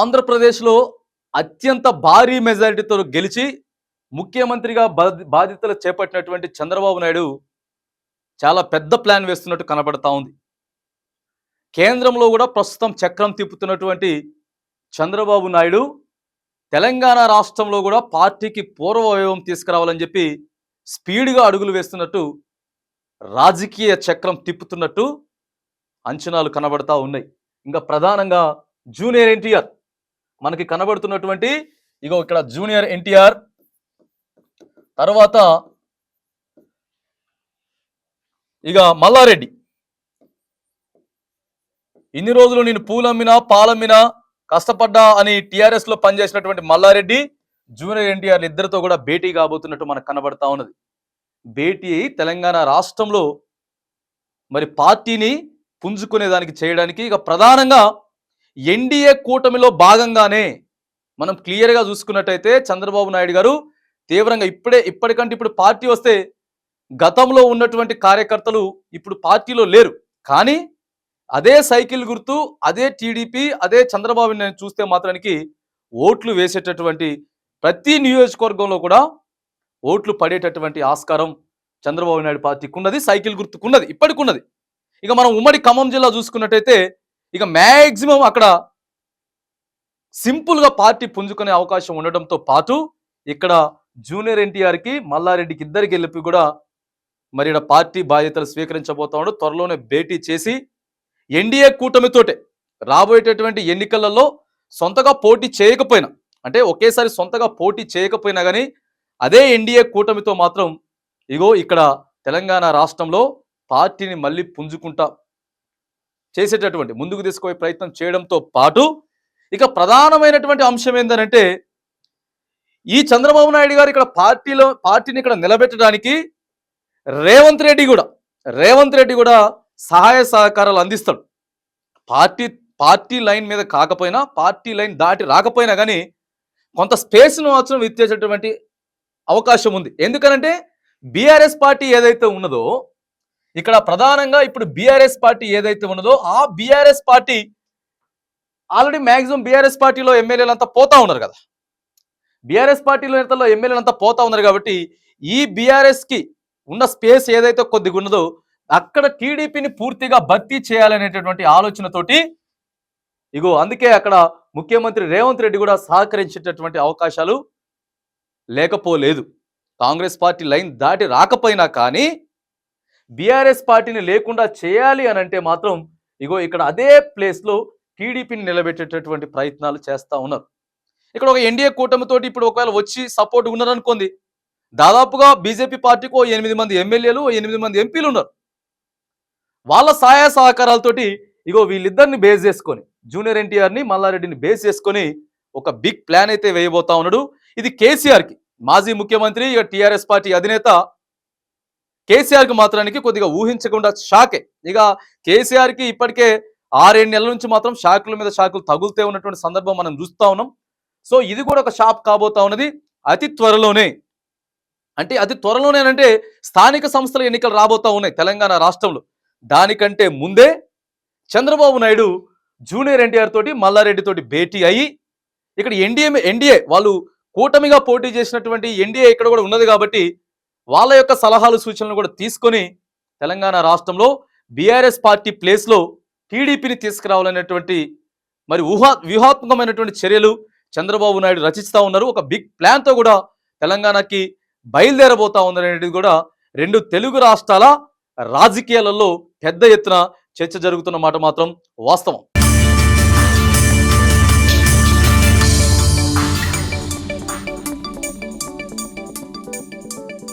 ఆంధ్రప్రదేశ్లో అత్యంత భారీ మెజారిటీతో గెలిచి ముఖ్యమంత్రిగా బాధ్యతలు చేపట్టినటువంటి చంద్రబాబు నాయుడు చాలా పెద్ద ప్లాన్ వేస్తున్నట్టు కనబడతా ఉంది. కేంద్రంలో కూడా ప్రస్తుతం చక్రం తిప్పుతున్నటువంటి చంద్రబాబు నాయుడు తెలంగాణ రాష్ట్రంలో కూడా పార్టీకి పూర్వవైభవం తీసుకురావాలని చెప్పి స్పీడ్గా అడుగులు వేస్తున్నట్టు రాజకీయ చక్రం తిప్పుతున్నట్టు అంచనాలు కనబడతా ఉన్నాయి. ఇంకా ప్రధానంగా జూనియర్ ఎన్టీఆర్ మనకి కనబడుతున్నటువంటి ఇగో ఇక్కడ జూనియర్ ఎన్టీఆర్ తర్వాత ఇక మల్లారెడ్డి. ఇన్ని రోజులు నేను పూలమ్మినా పాలమ్మినా కష్టపడ్డా అని టిఆర్ఎస్లో పనిచేసినటువంటి మల్లారెడ్డి జూనియర్ ఎన్టీఆర్ ఇద్దరితో కూడా భేటీ కాబోతున్నట్టు మనకు కనబడతా ఉన్నది. భేటీ తెలంగాణ రాష్ట్రంలో మరి పార్టీని పుంజుకునే దానికి చేయడానికి ఇక ప్రధానంగా ఎన్డీఏ కూటమిలో భాగంగానే మనం క్లియర్గా చూసుకున్నట్టయితే చంద్రబాబు నాయుడు గారు తీవ్రంగా ఇప్పుడే ఇప్పటికంటే ఇప్పుడు పార్టీ వస్తే గతంలో ఉన్నటువంటి కార్యకర్తలు ఇప్పుడు పార్టీలో లేరు. కానీ అదే సైకిల్ గుర్తు అదే టీడీపీ అదే చంద్రబాబు నాయుడు చూస్తే మాత్రానికి ఓట్లు వేసేటటువంటి ప్రతి నియోజకవర్గంలో కూడా ఓట్లు పడేటటువంటి ఆస్కారం చంద్రబాబు నాయుడు పార్టీకి ఉన్నది సైకిల్ గుర్తుకున్నది ఇప్పటికున్నది. ఇక మనం ఉమ్మడి ఖమ్మం జిల్లా చూసుకున్నట్టయితే ఇక మ్యాక్సిమం అక్కడ సింపుల్గా పార్టీ పుంజుకునే అవకాశం ఉండడంతో పాటు ఇక్కడ జూనియర్ ఎన్టీఆర్కి మల్లారెడ్డికి ఇద్దరికి వెళ్ళి కూడా మరి ఇక్కడ పార్టీ బాధ్యతలు స్వీకరించబోతున్నాడు త్వరలోనే భేటీ చేసి ఎన్డీఏ కూటమితోటే రాబోయేటటువంటి ఎన్నికలలో సొంతగా పోటీ చేయకపోయినా అంటే ఒకేసారి సొంతగా పోటీ చేయకపోయినా కానీ అదే ఎన్డీఏ కూటమితో మాత్రం ఇగో ఇక్కడ తెలంగాణ రాష్ట్రంలో పార్టీని మళ్ళీ పుంజుకుంటా చేసేటటువంటి ముందుకు తీసుకుపోయే ప్రయత్నం చేయడంతో పాటు ఇక ప్రధానమైనటువంటి అంశం ఏంటంటే ఈ చంద్రబాబు నాయుడు గారు ఇక్కడ పార్టీలో పార్టీని ఇక్కడ నిలబెట్టడానికి రేవంత్ రెడ్డి కూడా రేవంత్ రెడ్డి కూడా సహాయ సహకారాలు అందిస్తాడు. పార్టీ పార్టీ లైన్ మీద కాకపోయినా పార్టీ లైన్ దాటి రాకపోయినా కానీ కొంత స్పేస్ను మాత్రం ఇచ్చేటటువంటి అవకాశం ఉంది. ఎందుకనంటే బీఆర్ఎస్ పార్టీ ఏదైతే ఉన్నదో ఇక్కడ ప్రధానంగా ఇప్పుడు బీఆర్ఎస్ పార్టీ ఏదైతే ఉన్నదో ఆ BRS party already maximum BRS పార్టీలో ఎమ్మెల్యేలు అంతా పోతా ఉన్నారు కదా. బీఆర్ఎస్ పార్టీలో నేతల్లో ఎమ్మెల్యేలు అంతా పోతా ఉన్నారు కాబట్టి ఈ బీఆర్ఎస్కి ఉన్న స్పేస్ ఏదైతే కొద్దిగా ఉన్నదో అక్కడ టీడీపీని పూర్తిగా భర్తీ చేయాలనేటటువంటి ఆలోచనతోటి ఇగో అందుకే అక్కడ ముఖ్యమంత్రి రేవంత్ రెడ్డి కూడా సహకరించేటటువంటి అవకాశాలు లేకపోలేదు. కాంగ్రెస్ పార్టీ లైన్ దాటి రాకపోయినా కానీ బీఆర్ఎస్ పార్టీని లేకుండా చేయాలి అని అంటే మాత్రం ఇగో ఇక్కడ అదే ప్లేస్లో టీడీపీని నిలబెట్టేటటువంటి ప్రయత్నాలు చేస్తూ ఉన్నారు. ఇక్కడ ఒక ఎన్డీఏ కూటమితోటి ఇప్పుడు ఒకవేళ వచ్చి సపోర్ట్ ఉన్నారనుకోండి దాదాపుగా బీజేపీ పార్టీకి ఓ ఎనిమిది మంది ఎమ్మెల్యేలు ఎనిమిది మంది ఎంపీలు ఉన్నారు. వాళ్ళ సహాయ సహకారాలతోటి ఇగో వీళ్ళిద్దరిని బేస్ చేసుకొని జూనియర్ ఎన్టీఆర్ని మల్లారెడ్డిని బేస్ చేసుకొని ఒక బిగ్ ప్లాన్ అయితే వేయబోతా ఉన్నాడు. ఇది కేసీఆర్కి. మాజీ ముఖ్యమంత్రి ఇక టీఆర్ఎస్ పార్టీ అధినేత కేసీఆర్కి మాత్రానికి కొద్దిగా ఊహించకుండా షాకే. ఇక కేసీఆర్కి ఇప్పటికే ఆరేడు నెలల నుంచి మాత్రం షాకుల మీద షాకులు తగులుతే ఉన్నటువంటి సందర్భం మనం చూస్తూ ఉన్నాం. సో ఇది కూడా ఒక షాప్ కాబోతా ఉన్నది. అతి త్వరలోనే అంటే అతి త్వరలోనేనంటే స్థానిక సంస్థల ఎన్నికలు రాబోతా ఉన్నాయి తెలంగాణ రాష్ట్రంలో. దానికంటే ముందే చంద్రబాబు నాయుడు జూనియర్ ఎన్టీఆర్ తోటి మల్లారెడ్డి తోటి భేటీ అయ్యి ఇక్కడ ఎన్డీఏ ఎన్డీఏ వాళ్ళు కూటమిగా పోటీ చేసినటువంటి ఎన్డీఏ ఇక్కడ కూడా ఉన్నది కాబట్టి వాళ్ళ యొక్క సలహాలు సూచనలు కూడా తీసుకొని తెలంగాణ రాష్ట్రంలో బీఆర్ఎస్ పార్టీ ప్లేస్లో టీడీపీని తీసుకురావాలనేటువంటి మరి ఊహా వ్యూహాత్మకమైనటువంటి చర్యలు చంద్రబాబు నాయుడు రచిస్తూ ఉన్నారు. ఒక బిగ్ ప్లాన్తో కూడా తెలంగాణకి బయలుదేరబోతా ఉందనేది కూడా రెండు తెలుగు రాష్ట్రాల రాజకీయాలలో పెద్ద ఎత్తున చర్చ జరుగుతున్న మాట మాత్రం వాస్తవం.